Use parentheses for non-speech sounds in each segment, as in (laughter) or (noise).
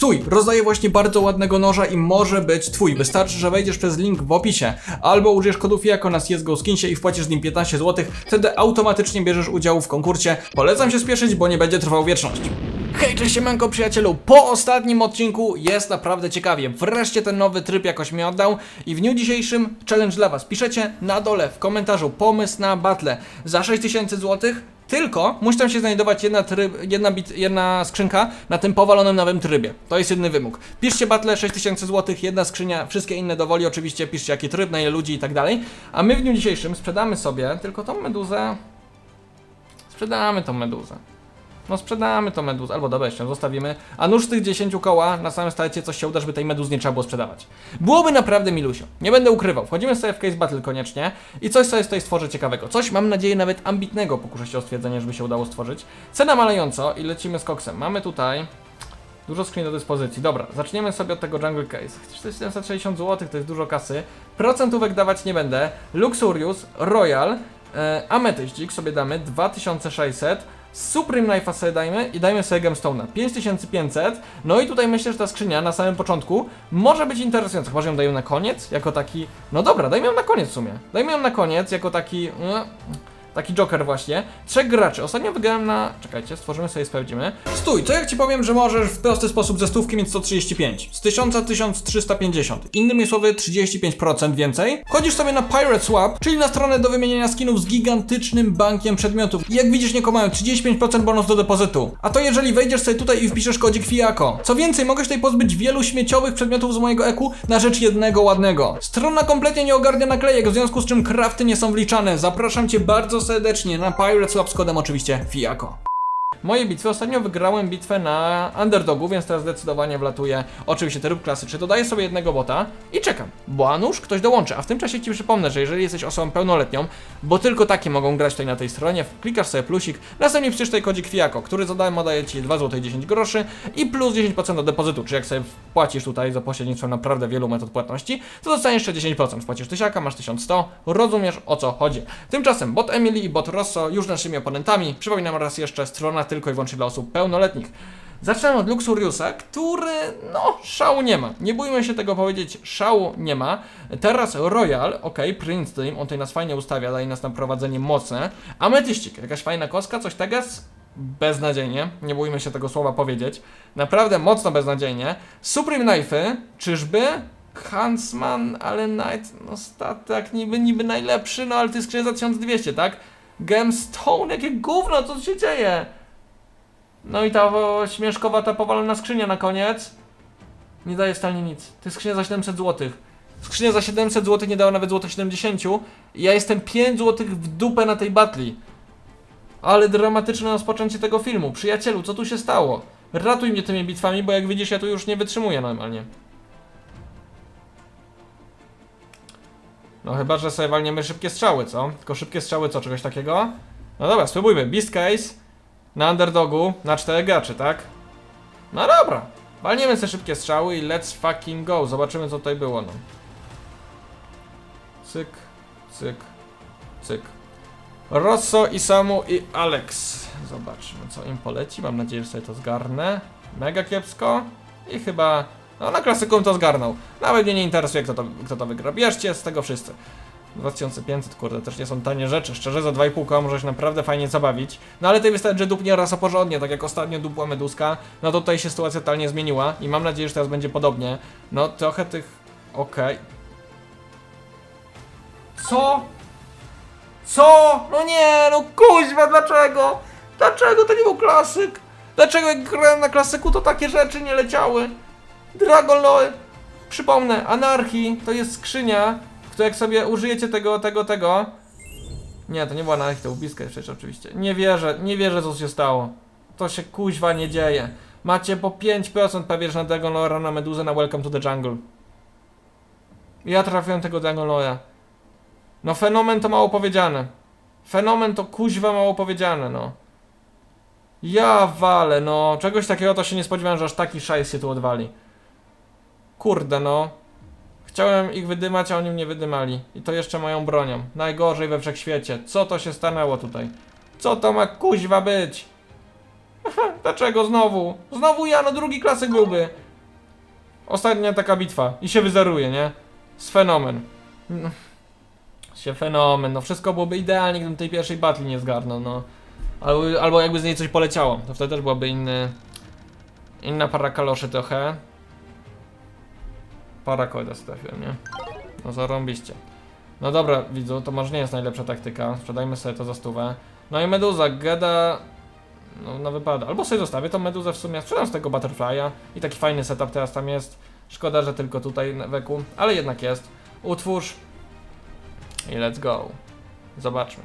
Stój, rozdaję właśnie bardzo ładnego noża i może być twój. Wystarczy, że wejdziesz przez link w opisie, albo użyjesz kodu FIAKO na CSGO Skinsie i wpłacisz z nim 15 zł, wtedy automatycznie bierzesz udział w konkursie. Polecam się spieszyć, bo nie będzie trwał wieczność. Hej, cześć siemanko przyjacielu, po ostatnim odcinku jest naprawdę ciekawie. Wreszcie ten nowy tryb jakoś mi oddał i w dniu dzisiejszym challenge dla was. Piszecie na dole w komentarzu pomysł na battle za 6000 zł. Tylko musi tam się znajdować jedna, tryb, jedna, bit, jedna skrzynka na tym powalonym nowym trybie. To jest jedyny wymóg. Piszcie battle 6000 zł, jedna skrzynia, wszystkie inne dowoli oczywiście, piszcie jaki tryb, na ile ludzi i tak dalej. A my w dniu dzisiejszym sprzedamy sobie tylko tą meduzę. Sprzedamy tą meduzę. No sprzedamy tą meduzę, albo dobra, jeszcze zostawimy. A nóż z tych 10 koła na samym starcie coś się uda, żeby tej meduzy nie trzeba było sprzedawać. Byłoby naprawdę milusio. Nie będę ukrywał. Wchodzimy sobie w case battle koniecznie i coś sobie tutaj stworzę ciekawego. Coś mam nadzieję nawet ambitnego pokuszę się o stwierdzenie, żeby się udało stworzyć. Cena malejąco i lecimy z koksem. Mamy tutaj dużo skrzyń do dyspozycji. Dobra, zaczniemy sobie od tego Jungle Case. 760 zł to jest dużo kasy. Procentówek dawać nie będę. Luxurious, Royal, e, sobie damy 2600. Supreme Knife'a sobie dajmy i dajmy sobie Gemstone'a 5500. No i tutaj myślę, że ta skrzynia na samym początku może być interesująca. Chyba, że ją dają na koniec, jako taki. No dobra, dajmy ją na koniec w sumie. Dajmy ją na koniec, jako taki. No, Taki Joker właśnie. Trzech graczy. Ostatnio wygrałem na... Czekajcie, stworzymy sobie, sprawdzimy. Stój, co jak ci powiem, że możesz w prosty sposób ze stówki mieć 135. Z 1000 1350. Innymi słowy 35% więcej. Chodzisz sobie na Pirate Swap, czyli na stronę do wymieniania skinów z gigantycznym bankiem przedmiotów. I jak widzisz, nie mają 35% bonus do depozytu. A to jeżeli wejdziesz sobie tutaj i wpiszesz kodzik FIAKO. Co więcej, mogę tutaj pozbyć wielu śmieciowych przedmiotów z mojego eku na rzecz jednego ładnego. Strona kompletnie nie ogarnia naklejek, w związku z czym krafty nie są wliczane. Zapraszam cię bardzo serdecznie na Pirate Swap z kodem oczywiście FIAKO. Moje bitwy ostatnio wygrałem bitwę na underdogu, więc teraz zdecydowanie wlatuje oczywiście tryb klasy. Czy dodaję sobie jednego bota i czekam, bo a nuż ktoś dołączy. A w tym czasie ci przypomnę, że jeżeli jesteś osobą pełnoletnią, bo tylko takie mogą grać tutaj na tej stronie, klikasz sobie plusik, następnie wpisz tutaj kodzik FIAKO, który za darmo daje ci 2 zł 10 groszy i plus 10% do depozytu, czyli jak sobie wpłacisz tutaj za pośrednictwem naprawdę wielu metod płatności, to dostaniesz jeszcze 10%. Wpłacisz tysiaka, masz 1100, rozumiesz o co chodzi. Tymczasem bot Emily i bot Rosso już naszymi oponentami. Przypominam raz jeszcze, strona tylko i wyłącznie dla osób pełnoletnich. Zaczynamy od Luxuriusa, który, no, szału nie ma. Nie bójmy się tego powiedzieć, szału nie ma. Teraz Royal, ok, Prince Team, on tutaj nas fajnie ustawia, daje nas na prowadzenie mocne. Ametyścik, jakaś fajna kostka, coś tego beznadziejnie, nie bójmy się tego słowa powiedzieć. Naprawdę mocno beznadziejnie. Supreme Knife'y, czyżby? Huntsman, ale Knight, no statek niby, niby najlepszy, no ale to jest za 1200, tak? Gemstone, jakie gówno, co się dzieje? No i ta o, śmieszkowa, ta powalona skrzynia na koniec. Nie daje stanie nic. To jest skrzynia za 700 zł. Skrzynia za 700 zł nie dała nawet złoto 70. I ja jestem 5 zł w dupę na tej batli. Ale dramatyczne rozpoczęcie tego filmu. Przyjacielu, co tu się stało? Ratuj mnie tymi bitwami, bo jak widzisz, ja tu już nie wytrzymuję normalnie. No chyba, że sobie walniemy szybkie strzały, co? Tylko szybkie strzały, co? Czegoś takiego? No dobra, spróbujmy. Beast Case na underdogu na 4 graczy, tak? No dobra. Walniemy sobie szybkie strzały i let's fucking go. Zobaczymy, co tutaj było, no. Cyk, cyk, cyk. Rosso, Isamu i Alex. Zobaczmy, co im poleci. Mam nadzieję, że sobie to zgarnę. Mega kiepsko. I chyba... No na klasykum to zgarnął. Nawet mnie nie interesuje, kto to, kto to wygra. Bierzcie z tego wszyscy. 2500, kurde, też nie są tanie rzeczy. Szczerze, za 2,5 koła może się naprawdę fajnie zabawić. No ale tutaj wystarczy, że dupnie rasa porządnie, tak jak ostatnio dupła meduska. No to tutaj się sytuacja totalnie zmieniła i mam nadzieję, że teraz będzie podobnie. No trochę tych... Okej. Co? Co? No nie, no kuźwa, dlaczego? Dlaczego to nie był klasyk? Dlaczego jak grałem na klasyku, to takie rzeczy nie leciały? Dragon Lore, przypomnę, Anarchii to jest skrzynia, to jak sobie użyjecie tego, tego, tego. Nie, to nie była anarchia, to był Beast Cave przecież oczywiście. Nie wierzę, nie wierzę co się stało. To się kuźwa nie dzieje. Macie po 5% pewnie, że na Dragon Lore na Meduzę na Welcome to the Jungle. Ja trafiłem tego Dragon Lore'a. No fenomen to mało powiedziane. Fenomen to kuźwa mało powiedziane, no. Ja walę, no. Czegoś takiego to się nie spodziewałem, że aż taki szajs się tu odwali. Kurde, no. Chciałem ich wydymać, a oni mnie wydymali. I to jeszcze moją bronią. Najgorzej we wszechświecie. Co to się stanęło tutaj? Co to ma kuźwa być? (laughs) Dlaczego znowu? Znowu ja, no drugi klasyk byłby. Ostatnia taka bitwa i się wyzeruje, nie? Z fenomen. No. (laughs) Się fenomen, no wszystko byłoby idealnie, gdybym tej pierwszej batli nie zgarnął, no. Albo, albo jakby z niej coś poleciało, to wtedy też byłaby inny... Inna para kaloszy trochę. Para koda trafiłem, nie? No zarąbiście. No dobra, widzu, to może nie jest najlepsza taktyka. Sprzedajmy sobie to za stówę. No i meduza, Geda... No na wypada. Albo sobie zostawię tą meduzę w sumie. Sprzedam z tego Butterfly'a. I taki fajny setup teraz tam jest. Szkoda, że tylko tutaj weku, ale jednak jest. Utwórz. I let's go. Zobaczmy.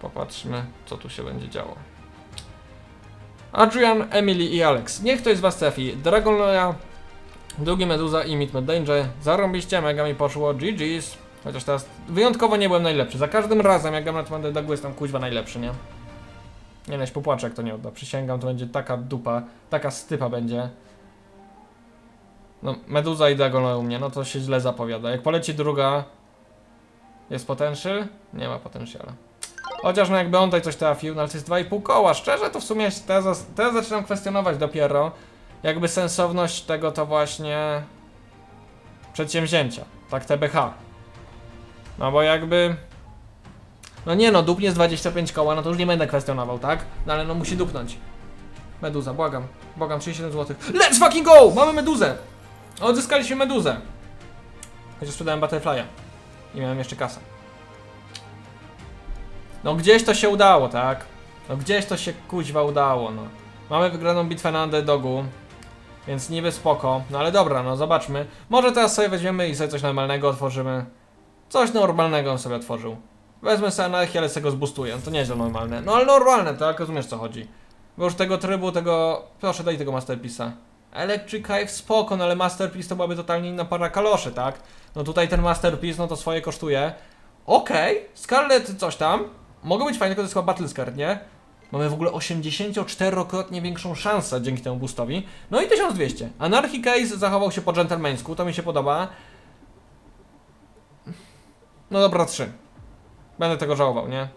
Popatrzmy, co tu się będzie działo. Adrian, Emily i Alex. Niech ktoś z was trafi. Dragon Loya, Drugi Meduza i Meet Danger. Zarąbiście, mega mi poszło. GG's. Chociaż teraz wyjątkowo nie byłem najlepszy. Za każdym razem, jak gram na Commander Dagu, jestem kuźwa najlepszy, nie? Nie popłaczę, jak to nie odda. Przysięgam, to będzie taka dupa, taka stypa będzie. No, Meduza i Dragon Lore u mnie, no to się źle zapowiada. Jak poleci druga... Jest potential? Nie ma potentiala. Chociaż no jakby on tutaj coś trafił, no ale to jest 2,5 koła. Szczerze to w sumie teraz, teraz zaczynam kwestionować dopiero jakby sensowność tego to właśnie przedsięwzięcia, tak TBH. No bo jakby no nie no, dupnie z 25 koła, no to już nie będę kwestionował, tak? No ale no musi dupnąć. Meduza, błagam. Błagam, 37 zł. Let's fucking go! Mamy meduzę! Odzyskaliśmy meduzę. Chociaż sprzedałem Butterfly'a. I miałem jeszcze kasę. No gdzieś to się udało, tak? No gdzieś to się kuźwa udało, no. Mamy wygraną bitwę na underdogu. Więc niby spoko. No ale dobra, no zobaczmy. Może teraz sobie weźmiemy i sobie coś normalnego otworzymy. Coś normalnego on sobie otworzył. Wezmę sobie anarchię, ale sobie go zbustuję. To nieźle normalne. No ale normalne, tak? Rozumiesz co chodzi. Bo już tego trybu, tego... Proszę, daj tego Masterpiece'a. Electric Hive spoko, no ale Masterpiece to byłaby totalnie inna para kaloszy, tak? No tutaj ten Masterpiece, no to swoje kosztuje. Okej, Scarlet coś tam. Mogą być fajne, tylko to jest chyba Battle Scar, nie? Mamy w ogóle 84-krotnie większą szansę dzięki temu boostowi. No i 1200. Anarchy Case zachował się po dżentelmeńsku, to mi się podoba. No dobra, 3. Będę tego żałował, nie?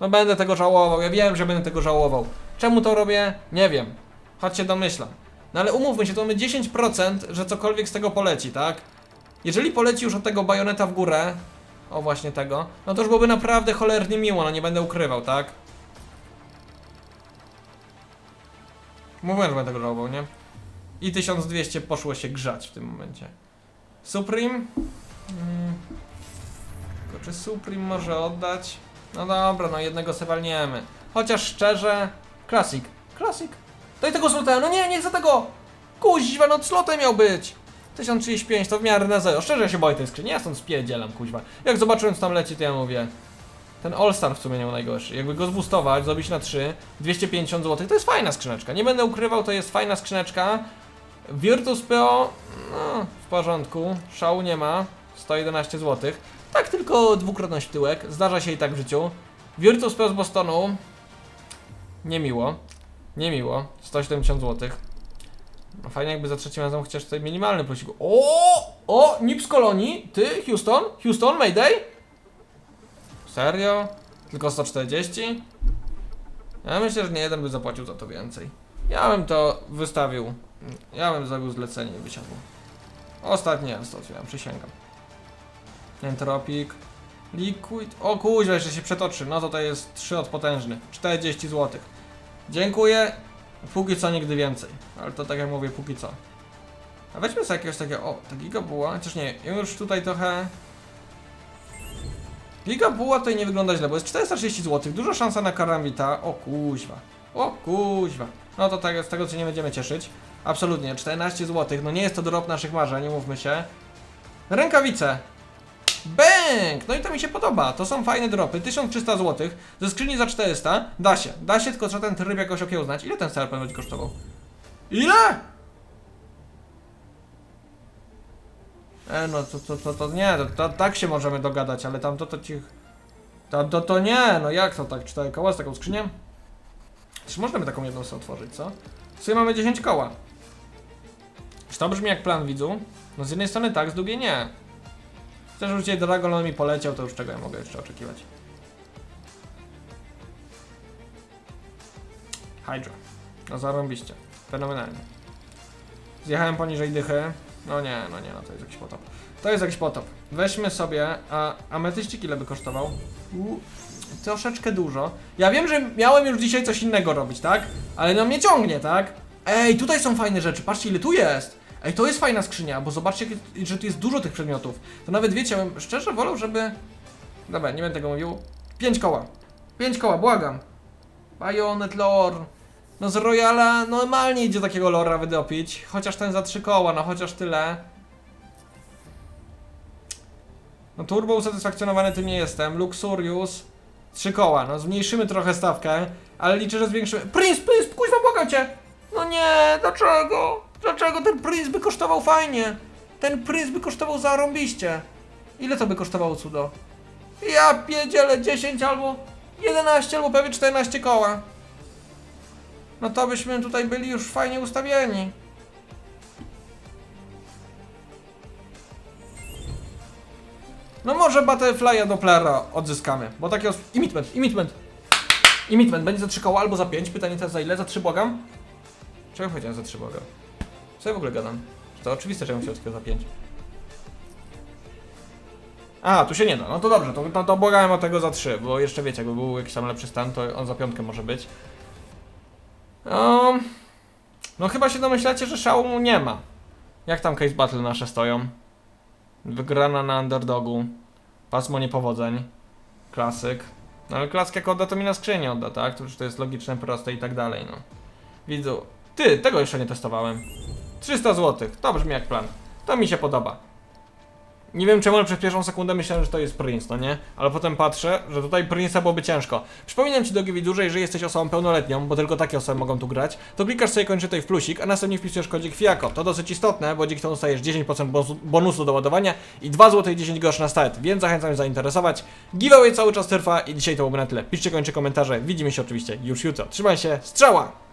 No będę tego żałował, ja wiem, że będę tego żałował. Czemu to robię? Nie wiem. Choć się domyślam. No ale umówmy się, to mamy 10%, że cokolwiek z tego poleci, tak? Jeżeli poleci już od tego bajoneta w górę, o właśnie tego, no to już byłoby naprawdę cholernie miło, no nie będę ukrywał, tak? Mówiłem, że będę żałował, nie? I 1200 poszło się grzać w tym momencie. Supreme? Mm. Tylko czy Supreme może oddać? No dobra, no jednego se walniemy. Chociaż szczerze... Classic. Classic. Daj tego slota, no nie, nie chcę tego! Kuźwa, no slotem miał być! 1035 to w miarę na zero. Szczerze ja się boję tej skrzyni, ja stąd spierdzielam, kuźwa. Jak zobaczyłem co tam leci, to ja mówię... Ten All-Star w sumie nie był najgorszy. Jakby go zboostować, zrobić na 3, 250 zł, to jest fajna skrzyneczka. Nie będę ukrywał, to jest fajna skrzyneczka. Virtus Pro, no w porządku, szału nie ma, 111 zł. Tak tylko dwukrotność w tyłek, zdarza się i tak w życiu. Virtus Pro z Bostonu, niemiło, niemiło, 170 zł. No fajnie jakby za trzecim razem chociaż tutaj minimalny plusik. O, o, Nip z kolonii, ty, Houston, Houston, Mayday? Serio? Tylko 140? Ja myślę, że nie jeden by zapłacił za to więcej. Ja bym to wystawił. Ja bym zrobił zlecenie i wysiadł. Ostatni raz to otwieram, przysięgam. Entropik. Liquid. O kuźwa, jeszcze się przetoczy. No to to jest 3 od potężny. 40 zł. Dziękuję. Póki co nigdy więcej. Ale to tak jak mówię, póki co. A weźmy sobie jakiegoś takiego. O, ta giga była. Chociaż nie, już tutaj trochę. Liga Buła tutaj nie wygląda źle, bo jest 430 zł, duża szansa na karambita. O kuźwa. O kuźwa. No to tak, z tego co nie będziemy cieszyć. Absolutnie, 14 zł, no nie jest to drop naszych marzeń, nie mówmy się. Rękawice. Bęk! No i to mi się podoba, to są fajne dropy, 1300 zł, ze skrzyni za 400, da się, da się, tylko trzeba ten tryb jakoś okiełznać. Ile ten serpen będzie kosztował? Ile? E, no to, to, to, to nie, to, to, tak się możemy dogadać, ale tam to, to ci... Tam to, to nie, no jak to tak, cztery koła z taką skrzynią? Czy możemy taką jedną sobie otworzyć, co? W sumie mamy 10 koła. Czy to brzmi jak plan widzu? No z jednej strony tak, z drugiej nie. Chcesz, dzisiaj Dragon on mi poleciał, to już czego ja mogę jeszcze oczekiwać? Hydra. No zarąbiście. Fenomenalnie. Zjechałem poniżej dychy. No nie, no nie, no to jest jakiś potop. To jest jakiś potop. Weźmy sobie, a ametyścik ile by kosztował? U, troszeczkę dużo. Ja wiem, że miałem już dzisiaj coś innego robić, tak? Ale no mnie ciągnie, tak? Ej, tutaj są fajne rzeczy, patrzcie ile tu jest! Ej, to jest fajna skrzynia, bo zobaczcie, że tu jest dużo tych przedmiotów. To nawet wiecie, ja bym szczerze wolał, żeby... Dobra, nie będę tego mówił. Pięć koła. Pięć koła, błagam. Bayonet lore. No z Royala normalnie idzie takiego lora wydopić. Chociaż ten za trzy koła, no chociaż tyle. No turbo usatysfakcjonowany tym nie jestem. Luxurious. Trzy koła, no zmniejszymy trochę stawkę, ale liczę, że zwiększymy. Prince, Prince, kuźwa, błagam cię! No nie, dlaczego? Dlaczego ten Prince by kosztował fajnie? Ten Prince by kosztował zarąbiście. Ile to by kosztowało cudo? Ja pierdzielę 10 albo 11 albo prawie 14 koła. No to byśmy tutaj byli już fajnie ustawieni. No może Butterfly'a Dopplera odzyskamy, bo takie... os- Imitment, imitment. Imitment będzie za 3 koła albo za 5. Pytanie teraz za ile? Za 3 błagam? Czego powiedziałem za 3 błagam? Co ja w ogóle gadam? To oczywiste, że ja musiał tylko za 5? A, tu się nie da. No to dobrze, to, to, to błagałem o tego za 3, bo jeszcze wiecie, jakby był jakiś tam lepszy stan, to on za piątkę może być. Um, no chyba się domyślacie, że szału nie ma. Jak tam case battle nasze stoją? Wygrana na underdogu. Pasmo niepowodzeń. Klasyk. No ale klasyk jak odda, to mi na skrzynię odda, tak? To to jest logiczne, proste i tak dalej, no. Widzu. Ty, tego jeszcze nie testowałem. 300 zł. To brzmi jak plan. To mi się podoba. Nie wiem czemu, ale przez pierwszą sekundę myślałem, że to jest Prince, no nie? Ale potem patrzę, że tutaj Prince'a byłoby ciężko. Przypominam Ci, drogi widzu, że jeżeli jesteś osobą pełnoletnią, bo tylko takie osoby mogą tu grać, to klikasz sobie kończy tutaj w plusik, a następnie wpisujesz kodzik FIAKO. To dosyć istotne, bo dzięki temu dostajesz 10% bonusu- do ładowania i 2 zł 10 groszy na start, więc zachęcam się zainteresować. Giveaway cały czas trwa i dzisiaj to byłoby na tyle. Piszcie kończy komentarze, widzimy się oczywiście już jutro. Trzymaj się, strzała!